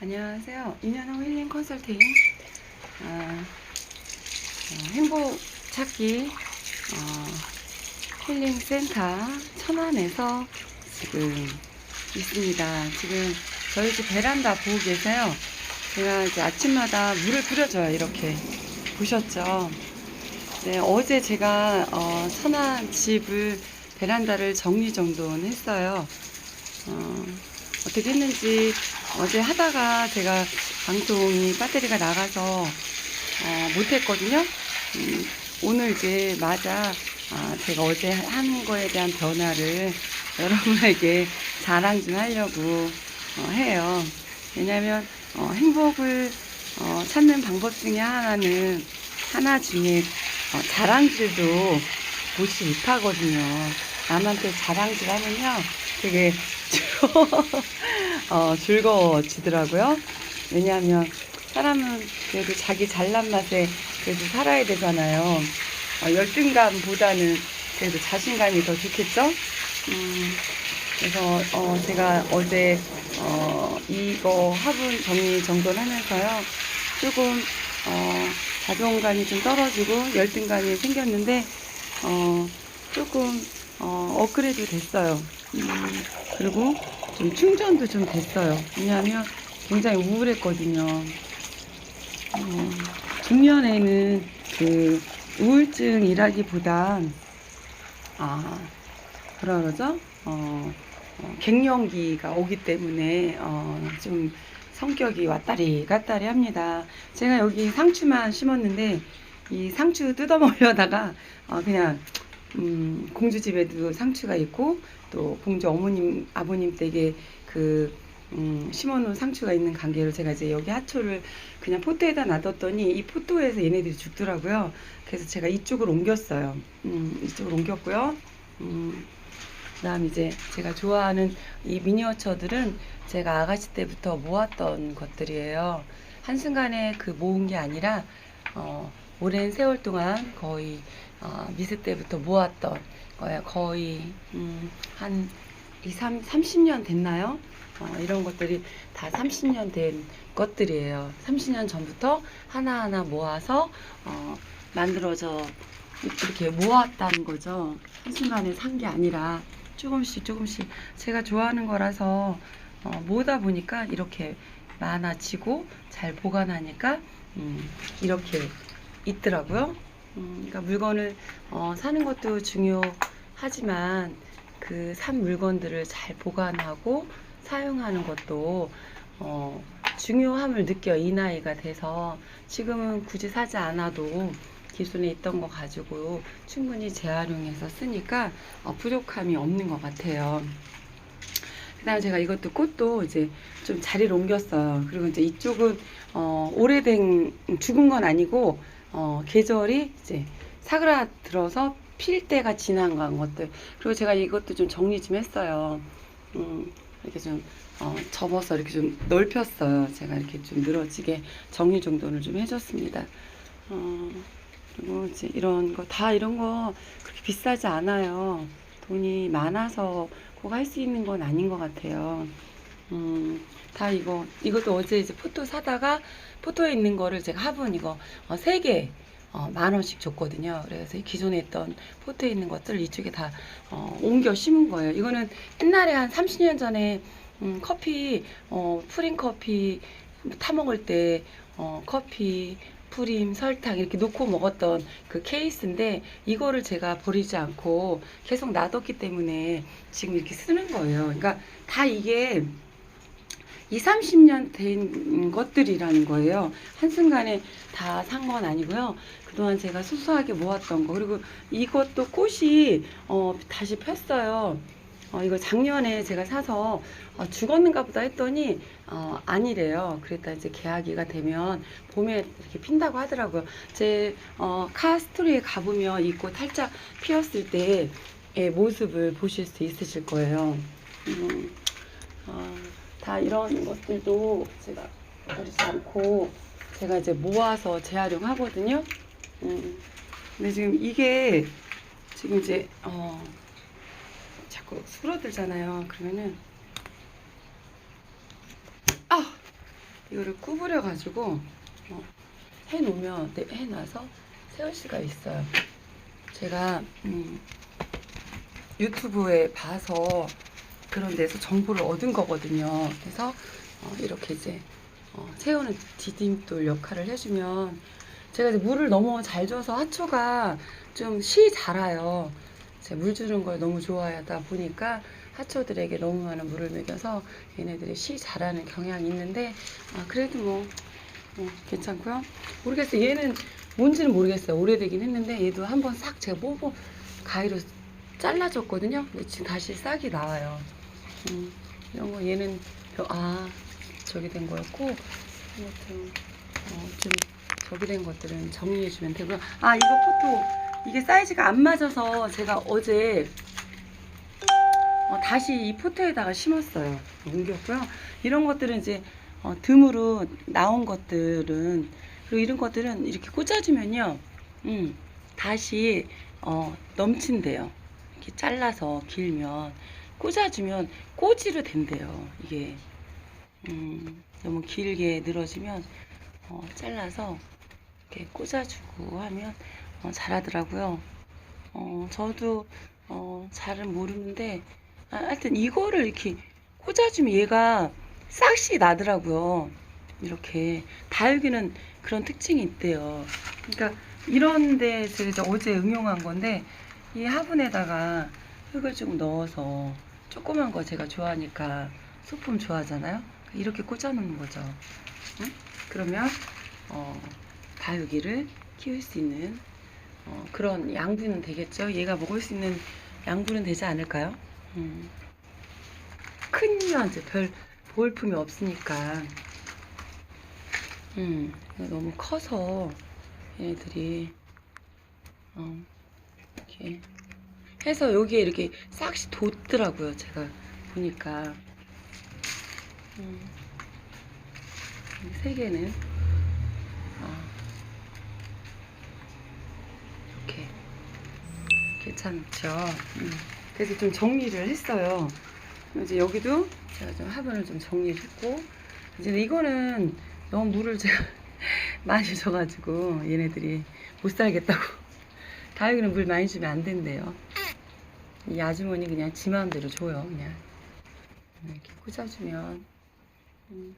안녕하세요. 인연호 힐링 컨설팅 아, 어, 행복 찾기 어, 힐링 센터 천안에서 지금 있습니다. 지금 저희 집 베란다 보고 계세요. 제가 이제 아침마다 물을 뿌려줘요. 이렇게 보셨죠? 네, 어제 제가 어, 천안 집을 베란다를 정리 정돈 했어요. 어, 어떻게 했는지 어제 하다가 제가 방송이 배터리가 나가서 어, 못했거든요. 음, 오늘 이제 맞아 아, 제가 어제 한 거에 대한 변화를 여러분에게 자랑 좀 하려고 어, 해요. 왜냐하면 어, 행복을 어, 찾는 방법 중에 하나는 하나 중에 어, 자랑질도 보지 못하거든요. 남한테 자랑질 하면요 되게 어, 즐거워지더라고요. 왜냐하면 사람은 그래도 자기 잘난 맛에 그래도 살아야 되잖아요. 어, 열등감보다는 그래도 자신감이 더 좋겠죠? 음, 그래서 어, 제가 어제 어, 이거 화분 정리 정돈 하면서요. 조금 어, 자존감이 좀 떨어지고 열등감이 생겼는데 어, 조금 어, 업그레이드 됐어요. 음, 그리고 좀 충전도 좀 됐어요. 왜냐하면 굉장히 우울했거든요. 어, 중년에는 그 우울증이라기보다 아 뭐라 그러죠? 어, 어, 갱년기가 오기 때문에 어, 좀 성격이 왔다리 갔다리 합니다. 제가 여기 상추만 심었는데 이 상추 뜯어 먹으려다가 어, 그냥 음, 공주 집에도 상추가 있고 또 공주 어머님 아버님 댁에 그 음, 심어놓은 상추가 있는 관계로 제가 이제 여기 하초를 그냥 포트에다 놔뒀더니 이 포토에서 얘네들이 죽더라고요. 그래서 제가 이쪽으로 옮겼어요. 음, 이쪽으로 옮겼고요. 음, 그다음 이제 제가 좋아하는 이 미니어처들은 제가 아가씨 때부터 모았던 것들이에요. 한순간에 그 모은 게 아니라 어, 오랜 세월 동안 거의 어, 미스 때부터 모았던 거예요. 거의 음, 한 2, 3, 30년 됐나요? 어, 이런 것들이 다 30년 된 것들이에요. 30년 전부터 하나하나 모아서 어, 만들어져 이렇게 모았다는 거죠. 한순간에 산 게 아니라 조금씩 조금씩 제가 좋아하는 거라서 어, 모으다 보니까 이렇게 많아지고 잘 보관하니까 음, 이렇게 있더라고요. 음, 그러니까 물건을 어, 사는 것도 중요하지만 그 산 물건들을 잘 보관하고 사용하는 것도 어, 중요함을 느껴 이 나이가 돼서 지금은 굳이 사지 않아도 기존에 있던 거 가지고 충분히 재활용해서 쓰니까 어, 부족함이 없는 것 같아요. 그다음에 제가 이것도 꽃도 이제 좀 자리를 옮겼어요. 그리고 이제 이쪽은 어, 오래된 죽은 건 아니고 어, 계절이 이제 사그라들어서 필 때가 지난 간 것들. 그리고 제가 이것도 좀 정리 좀 했어요. 음, 이렇게 좀 어, 접어서 이렇게 좀 넓혔어요. 제가 이렇게 좀 늘어지게 정리 정돈을 좀 해줬습니다. 어, 그리고 이제 이런 거 다 이런 거 그렇게 비싸지 않아요. 돈이 많아서 꼭할수 있는 건 아닌 것 같아요. 음, 다 이거 이것도 어제 이제 포토 사다가 포토에 있는 거를 제가 화분 이거 어, 세 개. 어, 만 원씩 줬거든요. 그래서 이 기존에 있던 포트에 있는 것들 이쪽에 다 어, 옮겨 심은 거예요. 이거는 옛날에 한 30년 전에 음, 커피, 어, 프린 커피 타 먹을 때 어, 커피, 프림, 설탕 이렇게 놓고 먹었던 그 케이스인데 이거를 제가 버리지 않고 계속 놔뒀기 때문에 지금 이렇게 쓰는 거예요. 그러니까 다 이게 2, 30년 된 것들이라는 거예요. 한순간에 다 산 건 아니고요. 그동안 제가 소소하게 모았던 거. 그리고 이것도 꽃이 어, 다시 폈어요. 어, 이거 작년에 제가 사서 어, 죽었는가 보다 했더니 어, 아니래요. 그랬다 이제 계약이가 되면 봄에 이렇게 핀다고 하더라고요. 제 어, 카스토리에 가보면 이 꽃 살짝 피었을 때의 모습을 보실 수 있으실 거예요. 음, 어, 다 이런 것들도 제가 버리지 않고 제가 이제 모아서 재활용하거든요. 음, 근데 지금 이게 지금 이제 어, 자꾸 줄어들잖아요. 그러면은 아 이거를 구부려 가지고 어, 해놓으면 네, 해놔서 세울 수가 있어요. 제가 음, 유튜브에 봐서 그런 데서 정보를 얻은 거거든요. 그래서 어, 이렇게 이제 어, 세우는 디딤돌 역할을 해주면 제가 이제 물을 너무 잘 줘서 하초가 좀시 자라요. 제가 물 주는 걸 너무 좋아하다 보니까 하초들에게 너무 많은 물을 먹여서 얘네들이 시 자라는 경향이 있는데 아, 그래도 뭐, 뭐 괜찮고요. 모르겠어요. 얘는 뭔지는 모르겠어요. 오래되긴 했는데 얘도 한번 싹 제가 뽑고 가위로 잘라줬거든요. 지금 다시 싹이 나와요. 음, 이런 거 얘는 벼- 아 저기 된 거였고 아무튼 어, 좀 저기 된 것들은 정리해 주면 되고요. 아 이거 포토 이게 사이즈가 안 맞아서 제가 어제 어, 다시 이 포토에다가 심었어요. 옮겼고요. 이런 것들은 이제 어, 듬으로 나온 것들은 그리고 이런 것들은 이렇게 꽂아주면요, 음, 다시 어, 넘친대요. 이렇게 잘라서 길면 꽂아주면 꼬지로 된대요. 이게 음, 너무 길게 늘어지면 어, 잘라서 이렇게 꽂아주고 하면 어, 잘하더라고요. 어, 저도 어, 잘은 모르는데 아, 하여튼 이거를 이렇게 꽂아주면 얘가 싹이 나더라고요. 이렇게 다육이는 그런 특징이 있대요. 그러니까 이런 데서 이제 어제 응용한 건데 이 화분에다가 흙을 좀 넣어서 조그만 거 제가 좋아하니까 소품 좋아하잖아요. 이렇게 꽂아놓는 거죠. 응? 그러면 어, 다육이를 키울 수 있는 어, 그런 양분은 되겠죠. 얘가 먹을 수 있는 양분은 되지 않을까요? 음. 크면 이제 별 볼품이 없으니까. 음, 너무 커서 얘네들이 어, 이렇게 해서 여기에 이렇게 싹씩 돋더라고요. 제가 보니까. 음, 이세 개는 어, 이렇게 괜찮죠. 음. 그래서 좀 정리를 했어요. 이제 여기도 제가 좀 화분을 좀 정리했고 이제 이거는 너무 물을 제가 많이 줘가지고 얘네들이 못 살겠다고 다육이는 물 많이 주면 안 된대요. 이 아주머니 그냥 지 마음대로 줘요 그냥. 이렇게 꽂아주면. 음,